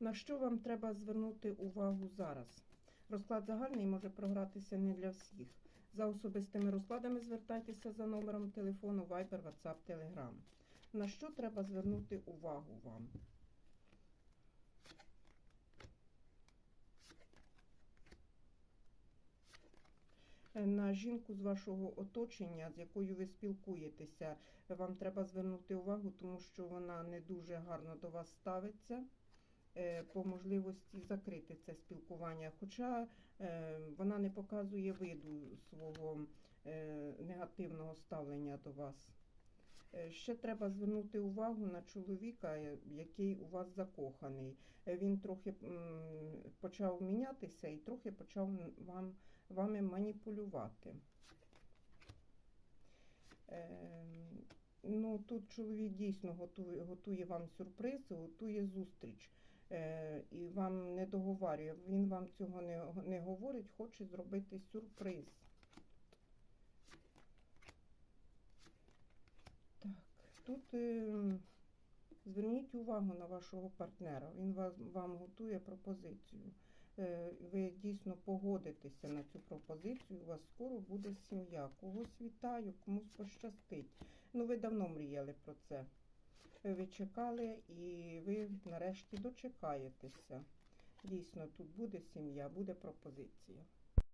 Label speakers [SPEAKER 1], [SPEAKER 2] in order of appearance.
[SPEAKER 1] На що вам треба звернути увагу зараз? Розклад загальний може програтися не для всіх. За особистими розкладами звертайтеся за номером телефону Viber, WhatsApp, Telegram. На що треба звернути увагу вам? Е, На жінку з вашого оточення, з якою ви спілкуєтеся, вам треба звернути увагу, тому що вона не дуже гарно до вас ставиться. Е, По можливості закрити це спілкування, хоча е, вона не показує виду свого е, негативного ставлення до вас. Ще треба звернути увагу на чоловіка, який у вас закоханий. Він трохи почав мінятися і трохи почав вам, вами маніпулювати. Ну, тут чоловік дійсно готує, готує вам сюрприз, готує зустріч. Е, і вам не договарює. Він вам цього не, не говорить, хоче зробити сюрприз. Так, тут е, зверніть увагу на вашого партнера. Він вас, вам готує пропозицію. Е, ви дійсно погодитеся на цю пропозицію. У вас скоро буде сім'я. Когось вітаю, комусь пощастить. Ну, ви давно мріяли про це. Ви чекали і ви нарешті дочекаєтеся. Дійсно, тут буде сім'я, буде пропозиція.